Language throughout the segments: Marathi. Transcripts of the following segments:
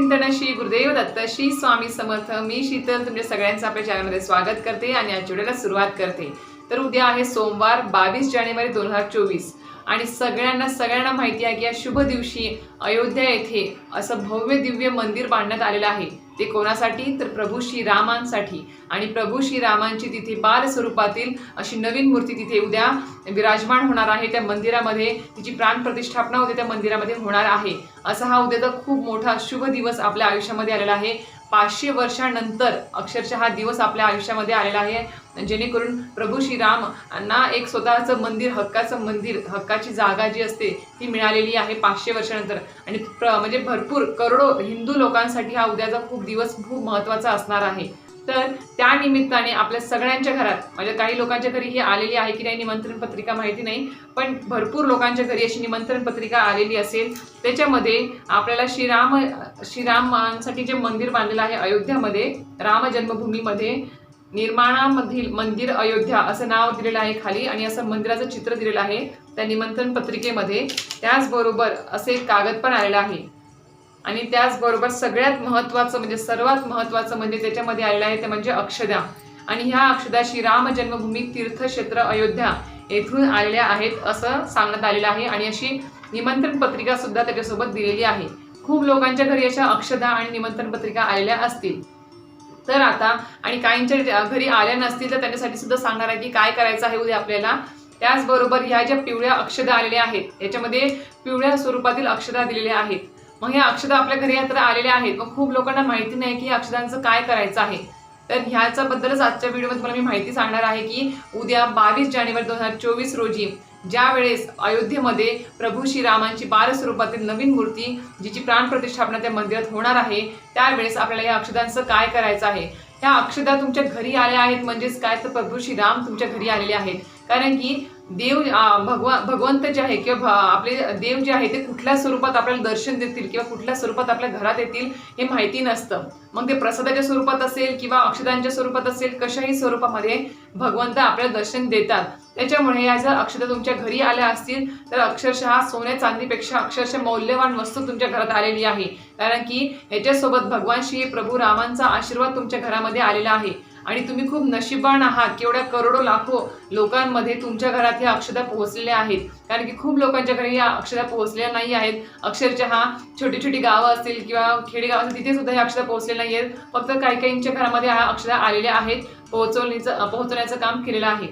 चिंतन श्री गुरुदेव दत्त. श्री स्वामी समर्थ. मी शीतल तुमच्या सगळ्यांचं आपल्या चॅनलमध्ये स्वागत करते आणि आजच्या सुरुवात करते. तर उद्या आहे सोमवार बावीस जानेवारी दोन हजार चोवीस. आणि सगळ्यांना सगळ्यांना माहिती आहे की या शुभ दिवशी अयोध्या येथे असं भव्य दिव्य मंदिर बांधण्यात आलेलं आहे. ते कोणासाठी? तर प्रभू श्रीरामांसाठी. आणि प्रभू श्रीरामांची तिथे बाल स्वरूपातील अशी नवीन मूर्ती तिथे उद्या विराजमान होणार आहे. त्या मंदिरामध्ये तिची प्राण प्रतिष्ठापना उद्या त्या मंदिरामध्ये होणार आहे. असा हा उद्याचा खूप मोठा शुभ दिवस आपल्या आयुष्यामध्ये आलेला आहे. पाचशे वर्षानंतर अक्षरशः हा दिवस आपल्या आयुष्यामध्ये आलेला आहे. जेणेकरून प्रभू श्रीराम यांना एक स्वतःचं मंदिर हक्काचं मंदिर हक्काची जागा जी असते ती मिळालेली आहे पाचशे वर्षानंतर. आणि प्र म्हणजे भरपूर करोडो हिंदू लोकांसाठी हा उद्याचा खूप दिवस खूप महत्त्वाचा असणार आहे. तर त्या निमित्ताने आपल्या सगळ्यांच्या घरात म्हणजे काही लोकांच्या घरी ही आलेली आहे की नाही निमंत्रण पत्रिका माहिती नाही पण भरपूर लोकांच्या घरी अशी निमंत्रण पत्रिका आलेली असेल. त्याच्यामध्ये आपल्याला श्रीराम श्रीरामांसाठी जे मंदिर बांधलेलं आहे अयोध्यामध्ये राम जन्मभूमीमध्ये निर्माणामधील मंदिर अयोध्या असं नाव दिलेलं आहे खाली आणि असं मंदिराचं चित्र दिलेलं आहे त्या निमंत्रण पत्रिकेमध्ये. त्याचबरोबर असे एक कागद पण आलेलं आहे. आणि त्याचबरोबर सगळ्यात महत्त्वाचं म्हणजे सर्वात महत्त्वाचं म्हणजे त्याच्यामध्ये आलेलं आहे ते म्हणजे अक्षदा. आणि ह्या अक्षदा श्रीराम जन्मभूमी तीर्थक्षेत्र अयोध्या येथून आलेल्या आहेत असं सांगण्यात आलेलं आहे आणि अशी निमंत्रण पत्रिका सुद्धा त्याच्यासोबत दिलेली आहे. खूप लोकांच्या घरी अशा अक्षदा आणि निमंत्रण पत्रिका आलेल्या असतील. तर आता आणि काहींच्या घरी आल्या नसतील तर त्यांच्यासाठी सुद्धा सांगणार आहे की काय करायचं आहे उद्या आपल्याला. त्याचबरोबर ह्या ज्या पिवळ्या अक्षदा आलेल्या आहेत याच्यामध्ये पिवळ्या स्वरूपातील अक्षदा दिलेल्या आहेत. मग ह्या अक्षदा आपल्या घरी तर आलेल्या आहेत. मग खूप लोकांना माहिती नाही की या अक्षदांचं काय करायचं आहे. तर ह्याच्याबद्दलच आजच्या व्हिडिओमध्ये तुम्हाला मी माहिती सांगणार आहे की उद्या बावीस जानेवारी दोन हजार चोवीस रोजी ज्या वेळेस अयोध्येमध्ये प्रभू श्रीरामांची बाल स्वरूपातील नवीन मूर्ती जिची प्राण प्रतिष्ठापना त्या मंदिरात होणार आहे त्यावेळेस आपल्याला या अक्षदांचं काय करायचं आहे? ह्या अक्षदा तुमच्या घरी आल्या आहेत म्हणजेच काय? तर प्रभू श्रीराम तुमच्या घरी आलेले आहेत. कारण की देव भगवा भगवंत जे आहे किंवा भ- आपले देव जे आहे ते कुठल्या स्वरूपात आपल्याला दर्शन देतील किंवा कुठल्या स्वरूपात आपल्या घरात येतील हे माहिती नसतं. मग ते प्रसादाच्या स्वरूपात असेल किंवा अक्षदांच्या स्वरूपात असेल कशाही स्वरूपामध्ये भगवंत आपल्याला दर्शन देतात. त्याच्यामुळे या जर अक्षदा तुमच्या घरी आल्या असतील तर अक्षरशः सोन्या चांदीपेक्षा अक्षरशः मौल्यवान वस्तू तुमच्या घरात आलेली आहे. कारण की ह्याच्यासोबत भगवान श्री प्रभू रामांचा आशीर्वाद तुमच्या घरामध्ये आलेला आहे. आणि तुम्ही खूप नशीबवान आहात. की एवढ्या करोडो लाखो लोकांमध्ये तुमच्या घरात ह्या अक्षता पोहोचलेल्या आहेत. कारण की खूप लोकांच्या घरी या अक्षता पोहोचलेल्या नाही आहेत. अक्षरशः छोटी छोटी गावं असतील किंवा खेडेगाव असतील तिथे सुद्धा ह्या अक्षता पोहोचलेल्या नाही आहेत. फक्त काही काहींच्या घरामध्ये ह्या अक्षता आलेल्या आहेत. पोहोचवण्याचं पोहोचवण्याचं काम केलेलं आहे.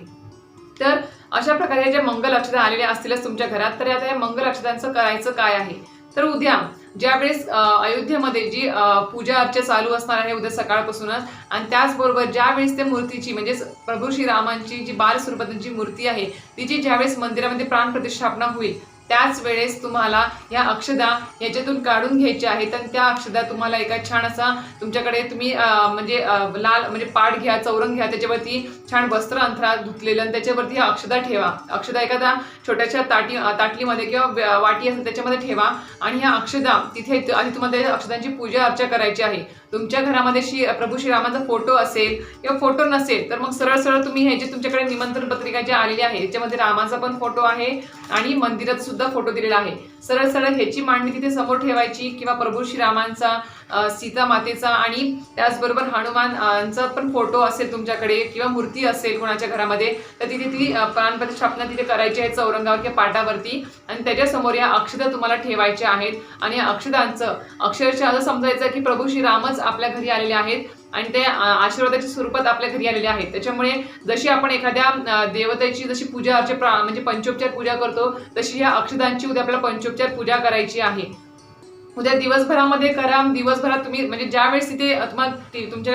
तर अशा प्रकारे ज्या मंगल अक्षता आलेल्या असतीलच तुमच्या घरात तर आता या मंगल अक्षतांचं करायचं काय आहे? तर उद्या ज्यावेळेस अयोध्येमध्ये जी पूजा अर्चा चालू असणार आहे उद्या सकाळपासूनच आणि त्याचबरोबर ज्यावेळेस त्या मूर्तीची म्हणजेच प्रभू श्रीरामांची जी बालस्वरूपातील जी मूर्ती आहे तिची ज्यावेळेस मंदिरामध्ये प्राण प्रतिष्ठापना होईल त्याच वेळेस तुम्हाला ह्या अक्षदा याच्यातून काढून घ्यायच्या आहेत आणि त्या अक्षदा तुम्हाला एका छान असा तुमच्याकडे तुम्ही म्हणजे लाल म्हणजे पाठ घ्या चौरंग घ्या त्याच्यावरती छान वस्त्र अंथरा धुतलेलं आणि त्याच्यावरती ह्या अक्षदा ठेवा. अक्षदा एखादा छोट्याशा ताटी ताटलीमध्ये किंवा वाटी असेल त्याच्यामध्ये ठेवा आणि ह्या अक्षदा तिथे आणि आधी तुम्हाला त्या अक्षदांची पूजा अर्चा करायची आहे. तुमच्या घरामध्ये श्री प्रभू श्रीरामाचा फोटो असेल किंवा फोटो नसेल तर मग सरळ सरळ तुम्ही हे जे तुमच्याकडे निमंत्रण पत्रिका जे आलेली आहे याच्यामध्ये रामाचा पण फोटो आहे आणि मंदिरात सुद्धा फोटो दिलेला आहे. सरळ सरळ ह्याची मांडणी तिथे समोर ठेवायची किंवा प्रभू श्रीरामांचा सीता मातेचा आणि त्याचबरोबर हनुमानचा पण फोटो असेल तुमच्याकडे किंवा मूर्ती असेल कोणाच्या घरामध्ये तर तिथे ती प्राणप्रतिष्ठापना तिथे करायची आहे चौरंगावर किंवा पाटावरती. आणि त्याच्यासमोर या अक्षता तुम्हाला ठेवायच्या आहेत. आणि अक्षदांचं अक्षरशः असं समजायचं की प्रभू श्रीरामच आपल्या घरी आलेले आहेत आणि ते आशीर्वादाच्या स्वरूपात आपल्या घरी आलेले आहेत. त्याच्यामुळे जशी आपण एखाद्या देवतेची जशी पूजा प्रा- म्हणजे पंचोपचार पूजा करतो तशी या अक्षदांची उद्या आपल्याला पंचोपचार पूजा करायची आहे. उद्या दिवसभरामध्ये करा. दिवसभरात तुम्ही म्हणजे ज्यावेळेस तिथे तुम्हाला टी- तुमच्या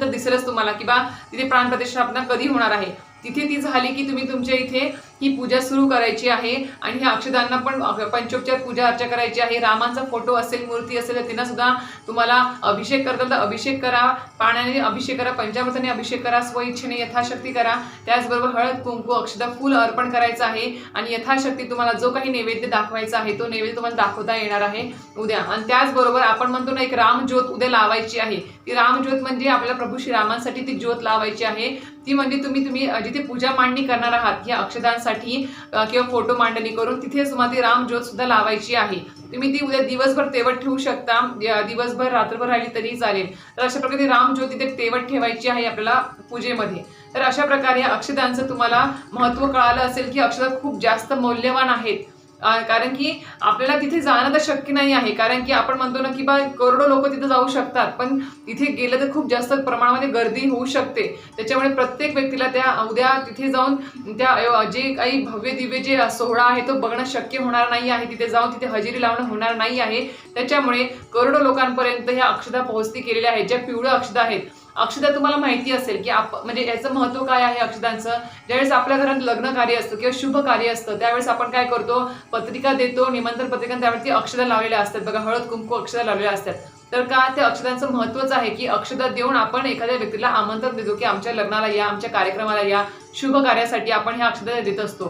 तर दिसेलच तुम्हाला की बा तिथे प्राणप्रतिष्ठापना कधी होणार आहे? तिथे ती झाली की तुम्ही तुमच्या इथे ही पूजा सुरू करायची आहे आणि ह्या अक्षदांना पण पंचोपचार पूजा अर्चा करायची आहे. रामांचा फोटो असेल मूर्ती असेल तर सुद्धा तुम्हाला अभिषेक करताल तर अभिषेक करा. पाण्याने अभिषेक करा पंचामृताने अभिषेक करा स्वइच्छेने यथाशक्ती करा. त्याचबरोबर हळद कुंकू अक्षदा फूल अर्पण करायचं आहे आणि यथाशक्ती तुम्हाला जो काही नैवेद्य दाखवायचा आहे तो नैवेद्य तुम्हाला दाखवता येणार आहे उद्या. आणि त्याचबरोबर आपण म्हणतो ना एक रामज्योत उद्या लावायची आहे. ती रामज्योत म्हणजे आपल्या प्रभू श्रीरामांसाठी ती ज्योत लावायची आहे. ती म्हणजे तुम्ही तुम्ही जिथे पूजा मांडणी करणार आहात या अक्षदांसाठी दर्शनासाठी किंवा फोटो मांडणी करून तिथे तुम्हाला ती रामज्योत सुद्धा लावायची आहे. तुम्ही ती उद्या दिवसभर तेवट ठेवू शकता. दिवसभर रात्रभर राहिली तरी चालेल. तर अशा प्रकारे ती रामज्योत तिथे तेवट ठेवायची आहे आपल्याला पूजेमध्ये. तर अशा प्रकारे अक्षतांचं अक्षदांचं तुम्हाला महत्त्व कळालं असेल की अक्षदा खूप जास्त मौल्यवान आहेत. कारण की आपल्याला तिथे जाणं तर शक्य नाही आहे. कारण की आपण म्हणतो ना की बा करोडो लोक तिथे जाऊ शकतात. पण तिथे गेलं तर खूप जास्त प्रमाणामध्ये गर्दी होऊ शकते. त्याच्यामुळे प्रत्येक व्यक्तीला त्या उद्या तिथे जाऊन त्या जे काही भव्य दिव्य जे सोहळा आहे तो बघणं शक्य होणार नाही आहे. तिथे जाऊन तिथे हजेरी लावणं होणार नाही आहे. त्याच्यामुळे करोडो लोकांपर्यंत ह्या अक्षता पोहोचती केलेल्या आहेत. ज्या पिवळ्या अक्षता आहेत अक्षदा तुम्हाला माहिती असेल की आप म्हणजे याचं महत्त्व काय आहे अक्षदांचं? ज्यावेळेस आपल्या घरात लग्न कार्य असतं किंवा शुभ कार्य असतं त्यावेळेस आपण काय करतो? पत्रिका देतो निमंत्रण पत्रिका त्यावरती अक्षदा लावलेल्या असतात. बघा हळद कुंकू अक्षदा लावलेल्या असतात. तर का त्या अक्षदांचं महत्त्वच आहे की अक्षदा देऊन आपण एखाद्या व्यक्तीला आमंत्रण देतो की आमच्या लग्नाला या आमच्या कार्यक्रमाला या शुभ कार्यासाठी आपण ह्या अक्षदा देत असतो.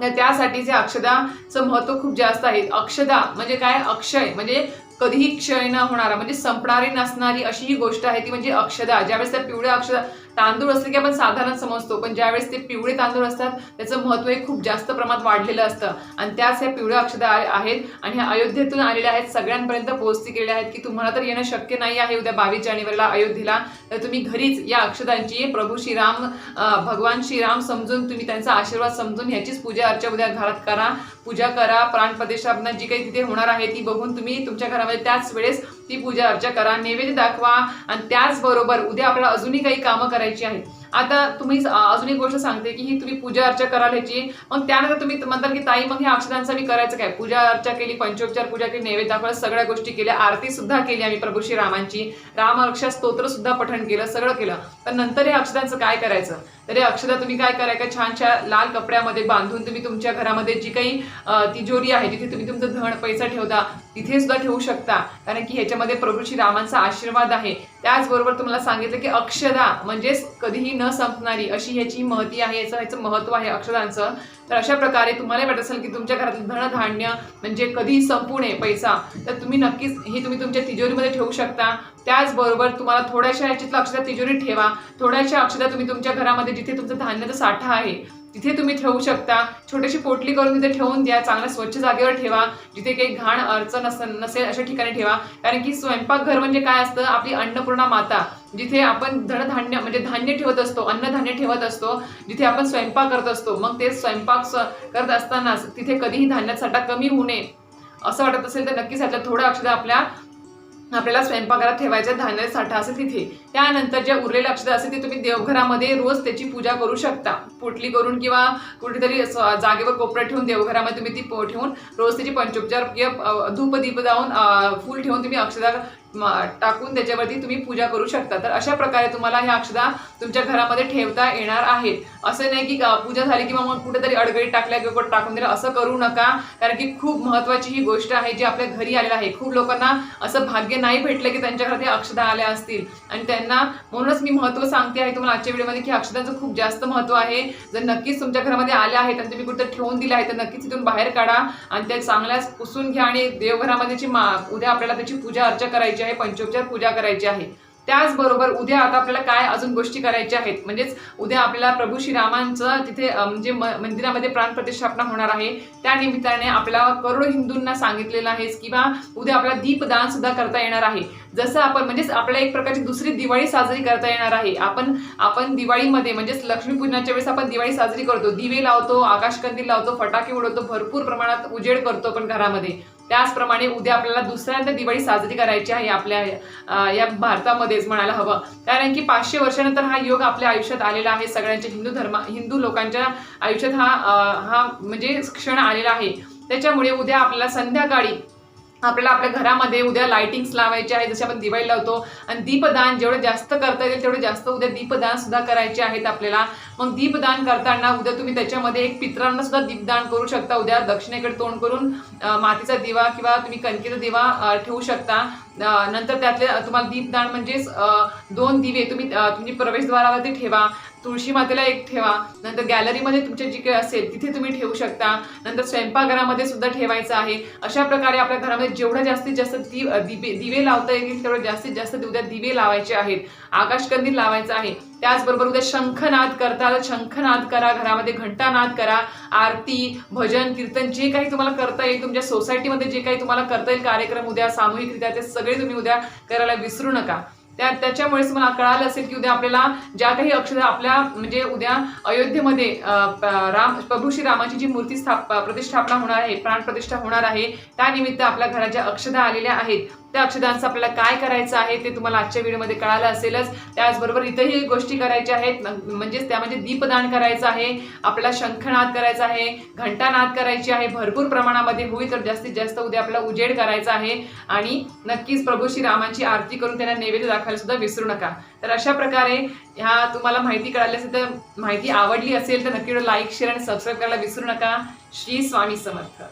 त्यासाठी जे अक्षदाचं महत्त्व खूप जास्त आहे. अक्षदा म्हणजे काय? अक्षय. म्हणजे कधीही क्षय न होणारा म्हणजे संपणारी नसणारी अशी ही गोष्ट आहे ती म्हणजे अक्षदा. ज्यावेळेस त्या पिवळ्या अक्षदा तांदूळ असले की आपण साधारण समजतो पण ज्यावेळेस ते पिवळे तांदूळ असतात त्याचं महत्त्व हे खूप जास्त प्रमाणात वाढलेलं असतं. आणि त्याच ह्या पिवळ्या अक्षदा आहेत आणि ह्या अयोध्येतून आलेल्या आहेत सगळ्यांपर्यंत पोहोचती गेले आहेत की तुम्हाला तर येणं शक्य नाही आहे उद्या बावीस जानेवारीला अयोध्येला. तर तुम्ही घरीच या अक्षदांची प्रभू श्रीराम भगवान श्रीराम समजून तुम्ही त्यांचा आशीर्वाद समजून ह्याचीच पूजा अर्चा उद्या घरात करा. पूजा करा प्राण जी काही तिथे होणार आहे ती बघून तुम्ही तुमच्या घरामध्ये त्याच वेळेस ती पूजा अर्चा करा नैवेद्य दाखवा आणि त्याचबरोबर उद्या आपल्याला अजूनही काही कामं करायची आहेत. आता तुम्ही अजून एक गोष्ट सांगते की ही तुम्ही पूजा अर्चा करा ह्याची मग त्यानंतर तुम्ही म्हणताल की ताई मग ह्या अक्षरांचं मी करायचं काय? पूजा अर्चा केली पंचोपचार पूजा केली नैवेद्य दाखवलं सगळ्या गोष्टी केल्या आरती सुद्धा केली आम्ही प्रभू श्री रामांची राम रक्षा स्तोत्र सुद्धा पठण केलं सगळं केलं. पण नंतर हे अक्षरांचं काय करायचं? तर हे तुम्ही काय करायचं छानशा लाल कपड्यामध्ये बांधून तुम्ही तुमच्या घरामध्ये जी काही तिजोरी आहे जिथे तुम्ही तुमचं धन पैसा ठेवता तिथे सुद्धा ठेवू शकता. कारण की ह्याच्यामध्ये प्रभू श्री रामांचा आशीर्वाद आहे. त्याचबरोबर तुम्हाला सांगितलं की अक्षदा म्हणजेच कधीही न संपणारी अशी ह्याची महती आहे याचं ह्याचं महत्त्व आहे अक्षरांचं तर अशा प्रकारे तुम्हाला वाटत असेल की तुमच्या घरातलं धनधान्य म्हणजे कधीही संपू नये पैसा तर तुम्ही नक्कीच हे तुम्ही तुमच्या तिजोरीमध्ये ठेवू शकता. त्याचबरोबर तुम्हाला थोड्याशा याच्यातलं अक्षदा तिजोरीत ठेवा. थोड्याशा अक्षदा तुम्ही तुमच्या घरामध्ये जिथे तुमचं धान्याचा साठा आहे तिथे तुम्ही ठेवू शकता. छोटीशी पोटली करून तिथे ठेवून द्या. चांगल्या स्वच्छ जागेवर ठेवा. जिथे काही घाण अडचण नसेल नसेल अशा ठिकाणी ठेवा. कारण की स्वयंपाकघर म्हणजे काय असतं? आपली अन्नपूर्णा माता. जिथे आपण धनधान्य म्हणजे धान्य ठेवत असतो अन्नधान्य ठेवत असतो जिथे आपण स्वयंपाक करत असतो मग ते स्वयंपाक स- करत असतानाच तिथे कधीही धान्याचा साठा कमी होऊ नये. असं वाटत असेल तर नक्कीच ह्यातलं थोडं अक्षर आपल्या आपल्याला स्वयंपाकघरात ठेवायचा धान्य साठा असेल तिथे. त्यानंतर जे उरलेले अक्षर असेल ते तुम्ही देवघरामध्ये रोज त्याची पूजा करू शकता. पोटली करून किंवा कुठेतरी जागेवर कोपऱ्यात ठेवून देवघरामध्ये तुम्ही ती पो- ठेवून रोज त्याची पंचोपचार किंवा धूपदीप धूप दीप जाऊन फूल ठेवून तुम्ही अक्षदा टाकून त्याच्यावरती तुम्ही पूजा करू शकता. तर अशा प्रकारे तुम्हाला ह्या अक्षदा तुमच्या घरामध्ये ठेवता येणार आहेत. असं नाही की पूजा झाली किंवा मग कुठेतरी अडगळीत टाकल्या किंवा टाकून दिलं असं करू नका. कारण की खूप महत्वाची ही गोष्ट आहे जी आपल्या घरी आलेलं आहे. खूप लोकांना असं भाग्य नाही भेटलं की त्यांच्या घरात अक्षदा आल्या असतील. आणि त्यांना म्हणूनच मी महत्त्व सांगते आहे तुम्हाला आजच्या व्हिडिओमध्ये की अक्षदांचं खूप जास्त महत्त्व आहे. जर नक्कीच तुमच्या घरामध्ये आल्या आहेत आणि तुम्ही कुठं ठेवून दिलं आहे तर नक्कीच तिथून बाहेर काढा आणि त्या चांगल्याच पुसून घ्या आणि देवघरामध्ये जी मा उद्या आपल्याला त्याची पूजा अर्चा करायची आहे पंचोपचार पूजा करायची आहे. त्याचबरोबर उद्या आता आपल्याला काय अजून गोष्टी करायच्या आहेत? म्हणजेच उद्या आपल्याला प्रभू श्रीरामांचं तिथे म्हणजे म- मंदिरामध्ये प्राण प्रतिष्ठापना होणार आहे. त्या निमित्ताने आपल्याला करोडो हिंदूंना सांगितलेलं आहे किंवा उद्या आपल्याला दीपदान सुद्धा करता येणार आहे. जसं आपण म्हणजेच आपल्याला एक प्रकारची दुसरी दिवाळी साजरी करता येणार आहे. आपण आपण दिवाळीमध्ये म्हणजेच लक्ष्मीपूजनाच्या वेळेस आपण दिवाळी साजरी करतो. दिवे लावतो आकाशकंदील लावतो फटाके उडवतो भरपूर प्रमाणात उजेड करतो आपण घरामध्ये. त्याचप्रमाणे उद्या आपल्याला दुसऱ्यांदा दिवाळी साजरी करायची आहे आपल्या या भारतामध्येच म्हणायला हवं. कारण की पाचशे वर्षानंतर हा योग आपल्या आयुष्यात आलेला आहे. सगळ्यांच्या हिंदू धर्म हिंदू लोकांच्या आयुष्यात हा हा म्हणजे क्षण आलेला आहे. त्याच्यामुळे उद्या आपल्याला संध्याकाळी आपल्याला आपल्या घरामध्ये उद्या लाइटिंग्स लावायचे आहे जसे आपण दिवाळी लावतो आणि दीपदान जेवढं जास्त करता येईल तेवढं जास्त उद्या दीपदान सुद्धा करायचे आहेत आपल्याला. मग दीपदान करताना उद्या तुम्ही त्याच्यामध्ये एक पित्रांना सुद्धा दीपदान करू शकता. उद्या दक्षिणेकडे तोंड करून मातीचा दिवा किंवा तुम्ही कणकेचा दिवा ठेवू शकता. नंतर त्यातले तुम्हाला दीपदान म्हणजेच दोन दिवे तुम्ही तुम्ही प्रवेशद्वारावरती ठेवा तुळशी मातेला एक ठेवा नंतर गॅलरीमध्ये तुमचे जी काही असेल तिथे तुम्ही ठेवू शकता. नंतर स्वयंपाकघरामध्ये सुद्धा ठेवायचं आहे. अशा प्रकारे आपल्या घरामध्ये जेवढं जास्तीत जास्त दी दिवे दिवे लावता येतील तेवढं जास्तीत जास्त उद्या दिवे लावायचे आहेत. आकाशकंदील लावायचं आहे. त्याचबरोबर उद्या शंखनाद करता शंखनाद करा घरामध्ये घंटानाद करा आरती भजन कीर्तन जे काही तुम्हाला करता येईल तुमच्या सोसायटीमध्ये जे काही तुम्हाला करता येईल कार्यक्रम उद्या सामूहिकरित्या ते सगळे तुम्ही उद्या करायला विसरू नका. त्या त्याच्यामुळेच मला कळालं असेल की उद्या आपल्याला ज्या काही अक्षर आपल्या म्हणजे उद्या अयोध्येमध्ये प- राम प्रभू श्री रामाची जी मूर्ती स्थाप प्रतिष्ठापना होणार आहे प्राण प्रतिष्ठा होणार आहे त्यानिमित्त आपल्या घरात ज्या अक्षदा आलेल्या आहेत. त्या अक्षदांचं आपल्याला काय करायचं आहे ते तुम्हाला आजच्या व्हिडिओमध्ये कळालं असेलच. त्याचबरोबर इथंही गोष्टी करायच्या आहेत. म्हणजेच म्हणजेच त्यामध्ये दीपदान करायचं आहे. आपल्याला शंखनाद करायचा आहे. घंटानाद करायची आहे. भरपूर प्रमाणामध्ये होईल तर जास्तीत जास्त उद्या आपल्याला उजेड करायचा आहे. आणि नक्कीच प्रभू श्री रामाची आरती करून त्यांना नैवेद्य दाखवायला सुद्धा विसरू नका. तर अशा प्रकारे ह्या तुम्हाला माहिती कळाली असेल तर माहिती आवडली असेल तर नक्की लाईक शेअर आणि सबस्क्राईब करायला विसरू नका. श्री स्वामी समर्थ.